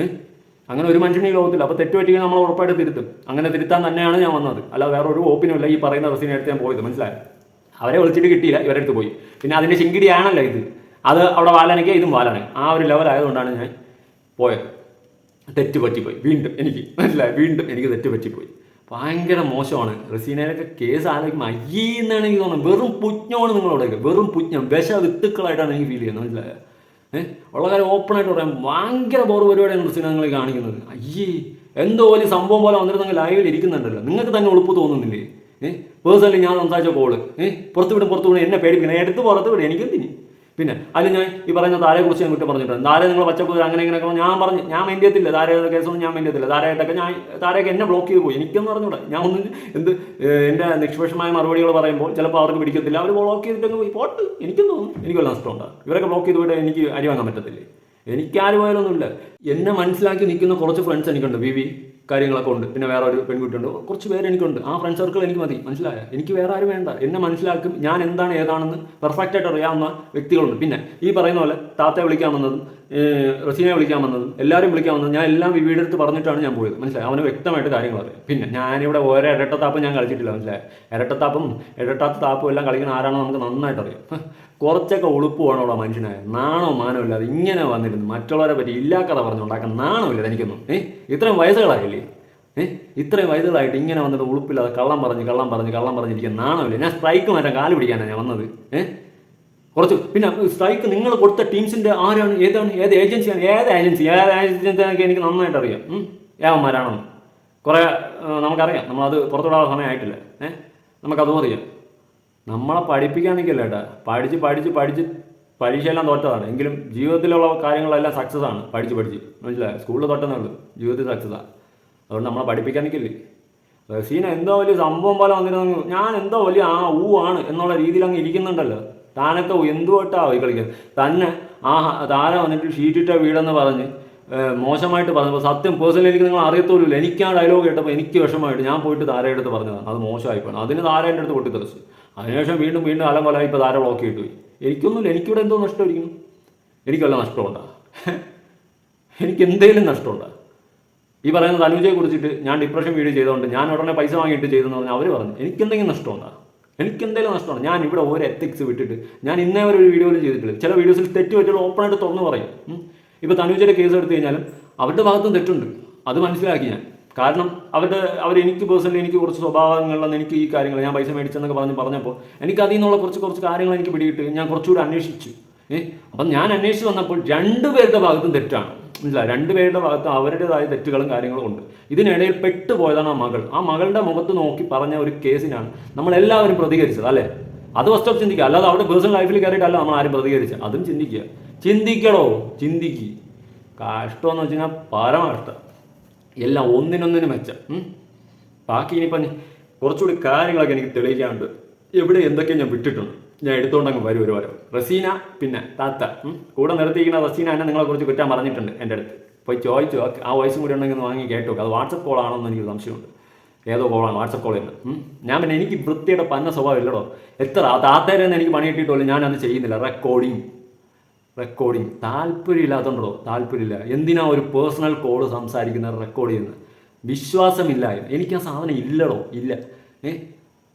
ഏഹ് അങ്ങനെ ഒരു മനുഷ്യനും ഈ ലോകത്തില്ല. അപ്പോൾ തെറ്റ് പറ്റിയാൽ നമ്മൾ ഉറപ്പായിട്ട് തിരുത്തും. അങ്ങനെ തിരുത്താൻ തന്നെയാണ് ഞാൻ വന്നത്. അല്ല വേറെ ഒരു ഓപ്പിനും ഇല്ല ഈ പറയുന്ന റസീനെ അടുത്ത് ഞാൻ പോയത്. മനസ്സിലായി? അവരെ വിളിച്ചിട്ട് കിട്ടിയില്ല ഇവരെ അടുത്ത് പോയി. പിന്നെ അതിന്റെ ശിങ്കിടിയാണല്ലോ ഇത്. അത് അവിടെ വാലനയ്ക്ക് ഇതും വാലന ആ ഒരു ലെവൽ ആയതുകൊണ്ടാണ് ഞാൻ പോയത്. തെറ്റ് പറ്റിപ്പോയി വീണ്ടും എനിക്ക്. മനസ്സിലായി? വീണ്ടും എനിക്ക് തെറ്റ് പറ്റിപ്പോയി ഭയങ്കര മോശമാണ്. റസീനയിലൊക്കെ കേസ് ആലോചിക്കുമ്പോൾ അയ്യെന്നാണ് എനിക്ക് തോന്നുന്നത്. വെറും പുജ്ഞമാണ് നിങ്ങളോടൊക്കെ വെറും പുജ്ഞം വിഷ വിത്തുക്കളായിട്ടാണ് എനിക്ക് ഫീൽ ചെയ്യുന്നത്. മനസ്സിലായോ? ഏഹ് ഉള്ള കാര്യം ഓപ്പണായിട്ട് പറയാം. ഭയങ്കര ബോർ പരിപാടിയാണ് ക്രിസ്ത്യൻ നിങ്ങൾ കാണിക്കുന്നത്. അയ്യേ എന്തോ വലിയ സംഭവം പോലെ വന്നിട്ട് നിങ്ങൾ ലൈവിൽ ഇരിക്കുന്നുണ്ടല്ലോ. നിങ്ങൾക്ക് തന്നെ ഉളുപ്പ് തോന്നുന്നില്ലേ? ഏഹ് പേഴ്സണലി ഞാൻ സംസാരിച്ച കോൾ ഏഹ് പുറത്ത് വിടും പുറത്ത് വിടും. എന്നെ പേടിപ്പിക്കണം. എടുത്ത് പുറത്ത് വിടും. എനിക്കെന്തിനി? പിന്നെ അതിൽ ഞാൻ ഈ പറയുന്ന താരയെ കുറിച്ച് ഞാൻ കുറ്റം പറഞ്ഞിട്ടുണ്ട്. താരെ നിങ്ങൾ പച്ചക്കുതിര അങ്ങനെ ഇങ്ങനെയൊക്കെ ഞാൻ പറഞ്ഞു ഞാൻ മെയിൻ ചെയ്യത്തില്ല. താരയുടെ കേസൊന്നും ഞാൻ മെയിൻ ചെയ്യത്തില്ല. താരയായിട്ടൊക്കെ ഞാൻ താരയൊക്കെ എന്നെ ബ്ലോക്ക് ചെയ്ത് പോയി. എനിക്കൊന്നും അറിഞ്ഞൂടെ. ഞാൻ ഒന്ന് എന്ത് എന്റെ നിഷ്പക്ഷമായ മറുപടികൾ പറയുമ്പോൾ ചിലപ്പോൾ അവർക്ക് പിടിക്കത്തില്ല. അവർ ബ്ലോക്ക് ചെയ്തിട്ടൊക്കെ പോയി. പോട്ട്. എനിക്കൊന്നും തോന്നും. എനിക്ക് വല്ല നഷ്ടമുണ്ടോ ഇവരൊക്കെ ബ്ലോക്ക് ചെയ്ത് പോയിട്ട് എനിക്ക് അരി വാങ്ങാൻ പറ്റത്തില്ലേ? എനിക്കാരും പോയാലൊന്നുമില്ല. എന്നെ മനസ്സിലാക്കി നിൽക്കുന്ന കുറച്ച് ഫ്രണ്ട്സ് എനിക്കുണ്ട്. വി വി കാര്യങ്ങളൊക്കെ ഉണ്ട്. പിന്നെ വേറെ ഒരു പെൺകുട്ടി ഉണ്ട് കുറച്ച് പേര് എനിക്കുണ്ട്. ആ ഫ്രണ്ട് സർക്കിൾ എനിക്ക് മതി. മനസ്സിലായ? എനിക്ക് വേറെ ആരും വേണ്ട. എന്നെ മനസ്സിലാക്കും. ഞാൻ എന്താണ് ഏതാണെന്ന് പെർഫെക്റ്റ് ആയിട്ട് അറിയാവുന്ന വ്യക്തികളുണ്ട്. പിന്നെ ഈ പറയുന്ന പോലെ താത്തയെ വിളിക്കാൻ വന്നതും റസീനെ വിളിക്കാൻ വന്നതും എല്ലാവരും വിളിക്കാൻ വന്നതും ഞാൻ എല്ലാം വിവിയുടെ അടുത്ത് പറഞ്ഞിട്ടാണ് ഞാൻ പോയത്. മനസ്സിലായി? അവന് വ്യക്തമായിട്ട് കാര്യങ്ങൾ അറിയാം. പിന്നെ ഞാനിവിടെ ഓരോ ഇരട്ടത്താപ്പും ഞാൻ കളിച്ചിട്ടില്ല. മനസ്സിലായി? ഇരട്ടത്താപ്പും ഇരട്ടാത്ത താപ്പും എല്ലാം കളിക്കുന്ന ആരാണെന്ന് നമുക്ക് നന്നായിട്ട് അറിയാം. കുറച്ചൊക്കെ ഉളുപ്പ് വേണമുള്ള മനുഷ്യനായ നാണോ മാനോ ഇല്ലാതെ ഇങ്ങനെ വന്നിരുന്നു മറ്റുള്ളവരെ പറ്റി ഇല്ലാക്കഥ പറഞ്ഞുണ്ടാക്കാൻ നാണമില്ല എനിക്കൊന്നും. ഏഹ് ഇത്രയും വയസ്സുകളായില്ലേ? ഏഹ് ഇത്രയും വയസ്സുകളായിട്ട് ഇങ്ങനെ വന്നിട്ട് ഉളുപ്പില്ലാതെ കള്ളം പറഞ്ഞ് കള്ളം പറഞ്ഞ് കള്ളം പറഞ്ഞിരിക്കാൻ നാണമില്ല ഞാൻ സ്ട്രൈക്ക് മാറ്റാൻ കാൽ പിടിക്കാനാണ് ഞാൻ വന്നത്. ഏഹ് കുറച്ച് പിന്നെ സ്ട്രൈക്ക് നിങ്ങൾ കൊടുത്ത ടീംസിന്റെ ആരാണ്? ഏതാണ്? ഏത് ഏജൻസിയാണ്? ഏത് ഏജൻസി? ഏത് ഏജൻസി എനിക്ക് നന്നായിട്ട് അറിയാം. ഏവന്മാരാണെന്ന്. കുറേ നമുക്കറിയാം. നമ്മളത് പുറത്തുവിടാനുള്ള സമയമായിട്ടില്ല. ഏഹ് നമുക്കതും അറിയാം നമ്മളെ പഠിപ്പിക്കാൻ നിൽക്കില്ല ഏട്ടാ പഠിച്ച് പഠിച്ച് പഠിച്ച് പരീക്ഷയെല്ലാം തോറ്റതാണ്. എങ്കിലും ജീവിതത്തിലുള്ള കാര്യങ്ങളെല്ലാം സക്സസ് ആണ്. പഠിച്ച് പഠിച്ച്. മനസ്സിലായി? സ്കൂളിൽ തോറ്റെന്നേ ഉള്ളൂ. ജീവിതത്തിൽ സക്സസ് ആണ് അതുകൊണ്ട് നമ്മളെ പഠിപ്പിക്കാൻ നിൽക്കില്ലേ സീന എന്തോ വലിയ സംഭവം പോലെ വന്നിരുന്നു. ഞാൻ എന്തോ വലിയ ആ ഊ ആണ് എന്നുള്ള രീതിയിൽ അങ്ങ് ഇരിക്കുന്നുണ്ടല്ലോ. താനൊക്കെ എന്തുവട്ടാ പോയി കളിക്കുന്നത്? തന്നെ ആ താനെ വന്നിട്ട് ഷീറ്റിട്ട വീടെന്ന് പറഞ്ഞ് മോശമായിട്ട് പറഞ്ഞപ്പോൾ സത്യം പേഴ്സണലി എനിക്ക് നിങ്ങൾ അറിയത്തോലുമില്ല എനിക്ക് ആ ഡയലോഗ് കേട്ടപ്പോൾ എനിക്ക് വിഷമമായിട്ട് ഞാൻ പോയിട്ട് താരയുടെ അടുത്ത് പറഞ്ഞതാണ്. അത് മോശമായിപ്പോയി അതിന് താര എന്റെ അടുത്ത് പൊട്ടിത്തെറിച്ച്. അതിനുശേഷം വീണ്ടും വീണ്ടും അലം കൊലായി ഇപ്പോൾ താര ബ്ലോക്ക് ചെയ്തിട്ട് പോയി. എനിക്കൊന്നുമില്ല എനിക്കിവിടെ എന്തോ നഷ്ടമായിരിക്കും എനിക്ക് വല്ല നഷ്ടമുണ്ടോ? എനിക്ക് എന്തെങ്കിലും നഷ്ടമുണ്ടോ? ഈ പറയുന്നത് തനുജയെ കുറിച്ചിട്ട് ഞാൻ ഡിപ്രഷൻ വീഡിയോ ചെയ്തുകൊണ്ട് ഞാൻ ഉടനെ പൈസ വാങ്ങിയിട്ട് ചെയ്തെന്ന് പറഞ്ഞാൽ അവർ പറഞ്ഞു എനിക്ക് എന്തെങ്കിലും നഷ്ടമുണ്ടോ? എനിക്ക് എന്തെങ്കിലും നഷ്ടമാണ് ഞാൻ ഇവിടെ ഓരോ എത്തിക്സ് വിട്ടിട്ട് ഞാൻ ഇന്നേ വരെ ഒരു വീഡിയോയിലും ചെയ്തിട്ടില്ല. ചില വീഡിയോസിൽ തെറ്റ് പറ്റുള്ള ഓപ്പണായിട്ട് തുറന്നു പറയും. ഇപ്പോൾ ഇപ്പൊ തനുജയുടെ കേസ് എടുത്തു കഴിഞ്ഞാലും അവരുടെ ഭാഗത്തും തെറ്റുണ്ട്. അത് മനസ്സിലാക്കി ഞാൻ. കാരണം അവരുടെ അവർ എനിക്ക് പേഴ്സണലി എനിക്ക് കുറച്ച് സ്വഭാവങ്ങളിൽ എനിക്ക് ഈ കാര്യങ്ങൾ ഞാൻ പൈസ മേടിച്ചെന്നൊക്കെ പറഞ്ഞ് പറഞ്ഞപ്പോൾ എനിക്ക് അതിൽ നിന്നുള്ള കുറച്ച് കുറച്ച് കാര്യങ്ങൾ എനിക്ക് പിടിയിട്ട് ഞാൻ കുറച്ചുകൂടി അന്വേഷിച്ചു. ഏഹ് അപ്പം ഞാൻ അന്വേഷിച്ച് വന്നപ്പോൾ രണ്ടുപേരുടെ ഭാഗത്തും തെറ്റാണ്. മനസ്സിലായി? രണ്ടുപേരുടെ ഭാഗത്തും അവരുടേതായ തെറ്റുകളും കാര്യങ്ങളും ഉണ്ട്. ഇതിനിടയിൽ പെട്ടുപോയതാണ് ആ മകൾ. ആ മകളുടെ മുഖത്ത് നോക്കി പറഞ്ഞ ഒരു കേസിനാണ് നമ്മൾ എല്ലാവരും പ്രതികരിച്ചത് അല്ലേ? അത് ഫസ്റ്റ് ഓഫ് ചിന്തിക്കുക. അല്ലാതെ അവിടെ പേഴ്സണൽ ലൈഫിൽ കയറിയിട്ടല്ല നമ്മൾ ആരും പ്രതികരിച്ചത്. അതും ചിന്തിക്കുക. ചിന്തിക്കണോ ചിന്തിക്കുക കഷ്ടമെന്ന് വെച്ച് കഴിഞ്ഞാൽ പരമ കഷ്ടം എല്ലാം ഒന്നിനൊന്നിന് മെച്ചം. ബാക്കി ഇനിയിപ്പം കുറച്ചുകൂടി കാര്യങ്ങളൊക്കെ എനിക്ക് തെളിയിക്കാനുണ്ട്. എവിടെ എന്തൊക്കെ ഞാൻ വിട്ടിട്ടുണ്ട്. ഞാൻ എടുത്തുകൊണ്ടങ്ങ് വരും ഒരു വാരം റസീന പിന്നെ താത്ത. കൂടെ നിർത്തിയിരിക്കുന്ന റസീന എന്നെ നിങ്ങളെ കുറിച്ച് കുറ്റാൻ പറഞ്ഞിട്ടുണ്ട് എന്റെ അടുത്ത്. പോയി ചോദിച്ചു. ആ- വോയിസും കൂടി ഉണ്ടെങ്കിൽ വാങ്ങി കേട്ടോ അത് വാട്സപ്പ് കോളാണോ എന്ന് എനിക്ക് സംശയമുണ്ട്. ഏതോ കോളാണ് വാട്സപ്പ് കോൾ തന്നെ ഞാൻ പിന്നെ എനിക്ക് വൃത്തിയുടെ പന്ന സ്വഭാവം ഇല്ലടോ. എത്ര താത്തേരെന്ന് താത്തേരെ എനിക്ക് പണി കിട്ടിയിട്ടുള്ളൂ. ഞാനത് ചെയ്യുന്നില്ല. റെക്കോർഡിങ് റെക്കോർഡിങ് താല്പര്യമില്ലാത്തതുകൊണ്ടോ താല്പര്യമില്ല. എന്തിനാ ഒരു പേഴ്സണൽ കോൾ സംസാരിക്കുന്നത് റെക്കോർഡ് ചെയ്യുന്നത് വിശ്വാസമില്ലായ്മ എനിക്ക് ആ സാധനം ഇല്ലടോ ഇല്ല. ഏ?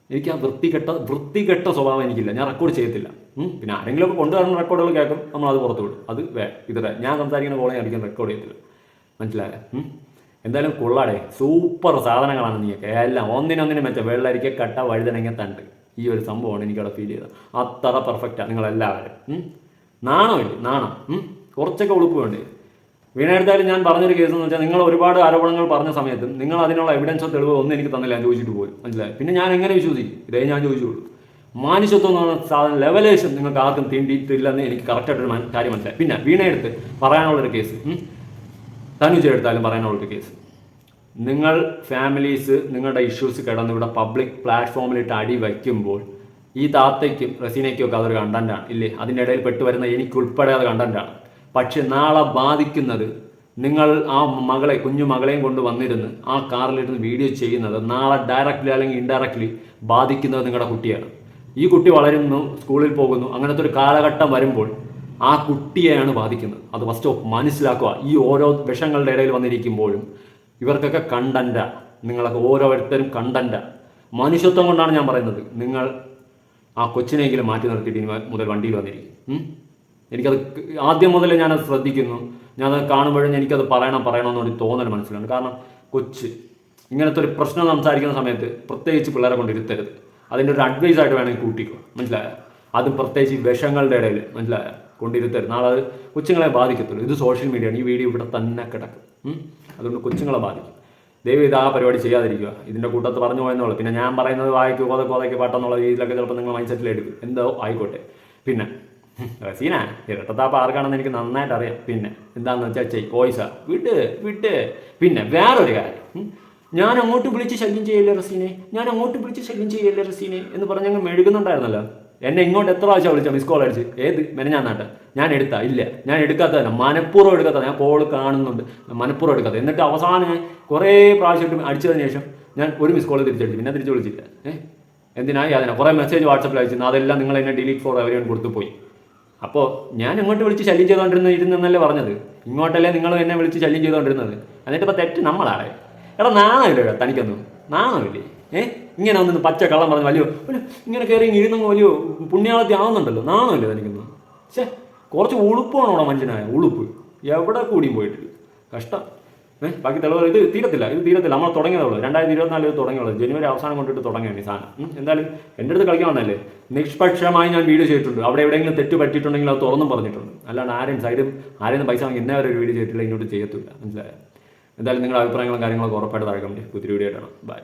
എനിക്ക് ആ വൃത്തികെട്ട വൃത്തികെട്ട സ്വഭാവം എനിക്കില്ല. ഞാൻ റെക്കോർഡ് ചെയ്യത്തില്ല. പിന്നെ ആരെങ്കിലും ഒക്കെ കൊണ്ടുവരുന്ന റെക്കോർഡുകൾ കേൾക്കും. നമ്മൾ അത് പുറത്തു വിടും. അത് വേ ഇതര ഞാൻ സംസാരിക്കുന്ന കോളെ ഞാൻ റെക്കോർഡ് ചെയ്യത്തില്ല. മനസ്സിലായ? എന്തായാലും കൊള്ളാടെ. സൂപ്പർ സാധനങ്ങളാണ് നീയൊക്കെ. എല്ലാം ഒന്നിനൊന്നിനും മെച്ചം. വെള്ളരിക്ക കട്ട വഴുതനങ്ങ തണ്ട്. ഈ ഒരു സംഭവമാണ് എനിക്കവിടെ ഫീൽ ചെയ്തത്. അത്ര പെർഫെക്റ്റാണ് നിങ്ങളെല്ലാവരും. നാണമില്ല നാണം? കുറച്ചൊക്കെ ഉളുപ്പ് വേണ്ടേ? വീണെടുത്താലും ഞാൻ പറഞ്ഞൊരു കേസ് എന്ന് വെച്ചാൽ നിങ്ങൾ ഒരുപാട് ആരോപണങ്ങൾ പറഞ്ഞ സമയത്തും നിങ്ങൾ അതിനുള്ള എവിഡൻസോ തെളിവോ ഒന്നും എനിക്ക് തന്നില്ല ഞാൻ ചോദിച്ചിട്ട് പോയി. മനസ്സിലായി? പിന്നെ ഞാൻ എങ്ങനെ വിശ്വസിക്കും? ഇതേ ഞാൻ ചോദിച്ചുള്ളൂ മാനുഷ്യത്വം എന്ന് പറഞ്ഞ സാധനം ലെവലേഷൻ നിങ്ങൾക്ക് ആർക്കും തീണ്ടിയിട്ടില്ലെന്ന് എനിക്ക് കറക്റ്റായിട്ടൊരു കാര്യം മനസ്സിലായി. പിന്നെ വീണയെടുത്ത് പറയാനുള്ളൊരു കേസ് തനുജയെടുത്താലും പറയാനുള്ളൊരു കേസ് നിങ്ങൾ ഫാമിലീസ് നിങ്ങളുടെ ഇഷ്യൂസ് കിടന്ന് ഇവിടെ പബ്ലിക് പ്ലാറ്റ്ഫോമിലിട്ട് അടി വയ്ക്കുമ്പോൾ ഈ താത്തയ്ക്കും റസീനയ്ക്കും ഒക്കെ അതൊരു കണ്ടന്റാണ് ഇല്ലേ? അതിന്റെ ഇടയിൽ പെട്ടുവരുന്ന എനിക്കുൾപ്പെടെ അത് കണ്ടന്റാണ് പക്ഷെ നാളെ ബാധിക്കുന്നത് നിങ്ങൾ ആ മകളെ കുഞ്ഞു മകളെയും കൊണ്ട് വന്നിരുന്ന് ആ കാറിലിരുന്ന് വീഡിയോ ചെയ്യുന്നത് നാളെ ഡയറക്റ്റ്ലി അല്ലെങ്കിൽ ഇൻഡയറക്റ്റ്ലി ബാധിക്കുന്നത് നിങ്ങളുടെ കുട്ടിയാണ്. ഈ കുട്ടി വളരുന്നു സ്കൂളിൽ പോകുന്നു അങ്ങനത്തെ ഒരു കാലഘട്ടം വരുമ്പോൾ ആ കുട്ടിയെയാണ് ബാധിക്കുന്നത്. അത് ഫസ്റ്റ് ഓഫ് മനസ്സിലാക്കുക. ഈ ഓരോ വിഷങ്ങളുടെ ഇടയിൽ വന്നിരിക്കുമ്പോഴും ഇവർക്കൊക്കെ കണ്ടന്റാ നിങ്ങളൊക്കെ ഓരോരുത്തരും കണ്ടന്റാ മനുഷ്യത്വം കൊണ്ടാണ് ഞാൻ പറയുന്നത്. നിങ്ങൾ ആ കൊച്ചിനെങ്കിലും മാറ്റി നിർത്തിയിട്ട് ഇനി മുതൽ വണ്ടിയിൽ വന്നിരിക്കും? എനിക്കത് ആദ്യം മുതലേ ഞാനത് ശ്രദ്ധിക്കുന്നു. ഞാനത് കാണുമ്പോഴും എനിക്കത് പറയണം പറയണമെന്നൊരു തോന്നൽ മനസ്സിലാണ്. കാരണം കൊച്ച് ഇങ്ങനത്തെ ഒരു പ്രശ്നം സംസാരിക്കുന്ന സമയത്ത് പ്രത്യേകിച്ച് പിള്ളേരെ കൊണ്ട് ഇരുത്തരുത്. അതിന്റെ ഒരു അഡ്വൈസ് ആയിട്ട് വേണമെങ്കിൽ കൂട്ടിക്കോ. മനസ്സിലായോ? അതും പ്രത്യേകിച്ച് വിഷങ്ങളുടെ ഇടയിൽ മനസ്സിലായോ? കൊണ്ടിരുത്തരുത് നാളെ അത് കൊച്ചുങ്ങളെ ബാധിക്കത്തുള്ളൂ. ഇത് സോഷ്യൽ മീഡിയയാണ് ഈ വീഡിയോ ഇവിടെ തന്നെ കിടക്കും. അതുകൊണ്ട് കൊച്ചുങ്ങളെ ബാധിക്കും. ദൈവം ഇത് ആ പരിപാടി ചെയ്യാതിരിക്കുക. ഇതിന്റെ കൂട്ടത്ത് പറഞ്ഞു പോയെന്നുള്ളൂ പിന്നെ ഞാൻ പറയുന്നത് വായിക്കുക കോത കോതയ്ക്ക് പാട്ടെന്നുള്ള രീതിയിലൊക്കെ ചിലപ്പോൾ നിങ്ങൾ മൈൻഡ് സെറ്റിൽ എടുക്കും. എന്തോ ആയിക്കോട്ടെ. പിന്നെ റസീന ഇരട്ടത്താപ്പ് ആർക്കാണെന്ന് എനിക്ക് നന്നായിട്ട് അറിയാം. പിന്നെ എന്താണെന്ന് വെച്ചാൽ ചെയ് പോയിസ വിട്ട് വിട്ട് പിന്നെ വേറൊരു കാര്യം. ഞാൻ അങ്ങോട്ട് വിളിച്ച് ശല്യം ചെയ്യല്ലേ റസീനെ? ഞാൻ അങ്ങോട്ട് വിളിച്ച് ശല്യം ചെയ്യല്ലേ റസീനെ? എന്ന് പറഞ്ഞ് അങ്ങ് മെഴുകുന്നുണ്ടായിരുന്നല്ലോ. എന്നെ ഇങ്ങോട്ട് എത്ര പ്രാവശ്യം വിളിച്ചാൽ മിസ് കോൾ അടിച്ച്? ഏത്? മെനഞ്ഞാന്നാട്ടെ. ഞാൻ എടുത്ത ഇല്ല. ഞാൻ എടുക്കാത്തതല്ല മനഃപൂർവം എടുക്കാത്ത ഞാൻ കോൾ കാണുന്നുണ്ട്. മനഃപൂർവം എടുക്കാത്ത എന്നിട്ട് അവസാനം ഞാൻ കുറേ പ്രാവശ്യം അടിച്ചതിന് ശേഷം ഞാൻ ഒരു മിസ് കോൾ തിരിച്ചടിച്ചു. പിന്നെ തിരിച്ചു വിളിച്ചില്ല. ഏഹ് എന്തിനായി അതിനെ കുറേ മെസ്സേജ് വാട്സപ്പിൽ അയച്ചു അതെല്ലാം നിങ്ങൾ എന്നെ ഡിലീറ്റ് ഫോർ അവരെയും കൊടുത്തു പോയി. അപ്പോൾ ഞാൻ ഇങ്ങോട്ട് വിളിച്ച് ശല്യം ചെയ്തുകൊണ്ടിരുന്ന ഇരുന്നല്ലേ പറഞ്ഞത്? ഇങ്ങോട്ടല്ലേ നിങ്ങൾ എന്നെ വിളിച്ച് ശല്യം ചെയ്തുകൊണ്ടിരുന്നത് എന്നിട്ട് ഇപ്പോൾ തെറ്റ് നമ്മളാണ്. എടാ നാണമില്ലേ തനിക്കൊന്നും? നാണമില്ലേ? ഏ? ഇങ്ങനെ ഒന്നും പച്ച കള്ളം പറഞ്ഞ് വലിയ ഇങ്ങനെ കയറി ഇരുന്നു വലിയ പുണ്യാളത്തി ആവുന്നുണ്ടല്ലോ. നാണമില്ലേ തനിക്കൊന്നും? ഛേ കുറച്ച് ഉളുപ്പാണ് അവിടെ മനുഷ്യനായ ഉളുപ്പ്. എവിടെ കൂടിയും പോയിട്ടില്ല. കഷ്ടം. ഏഹ് ബാക്കി തെളിവ് ഇത് തീരത്തില്ല ഇത് തീരത്തില്ല. നമ്മൾ തുടങ്ങിയതുള്ളൂ രണ്ടായിരത്തി ഇരുപത്തിനാല് ഇത് തുടങ്ങിയുള്ളത് ജനുവരി അവസാനം കൊണ്ടിട്ട് തുടങ്ങിയാണ് ഈ സാധനം. എന്തായാലും എന്റെ അടുത്ത് കളിക്കാൻ വന്നല്ലേ നിഷ്പക്ഷമായി ഞാൻ വീഡിയോ ചെയ്തിട്ടുണ്ട്. അവിടെ എവിടെയെങ്കിലും തെറ്റ് പറ്റിയിട്ടുണ്ടെങ്കിൽ അത് തുറന്നും പറഞ്ഞിട്ടുണ്ട്. അല്ലാണ്ട് ആരെയും സൈഡും ആരെയും പൈസ വാങ്ങി ഇന്നേ വരെ ഒരു വീഡിയോ ചെയ്തിട്ടില്ല ഇങ്ങോട്ട് ചെയ്യത്തില്ല. മനസ്സിലായോ? എന്തായാലും നിങ്ങളുടെ അഭിപ്രായങ്ങളും കാര്യങ്ങളൊക്കെ ഉറപ്പായിട്ട് താഴെ കമന്റ് പുതിയ വീഡിയോ ആയിട്ടാണ് ബൈ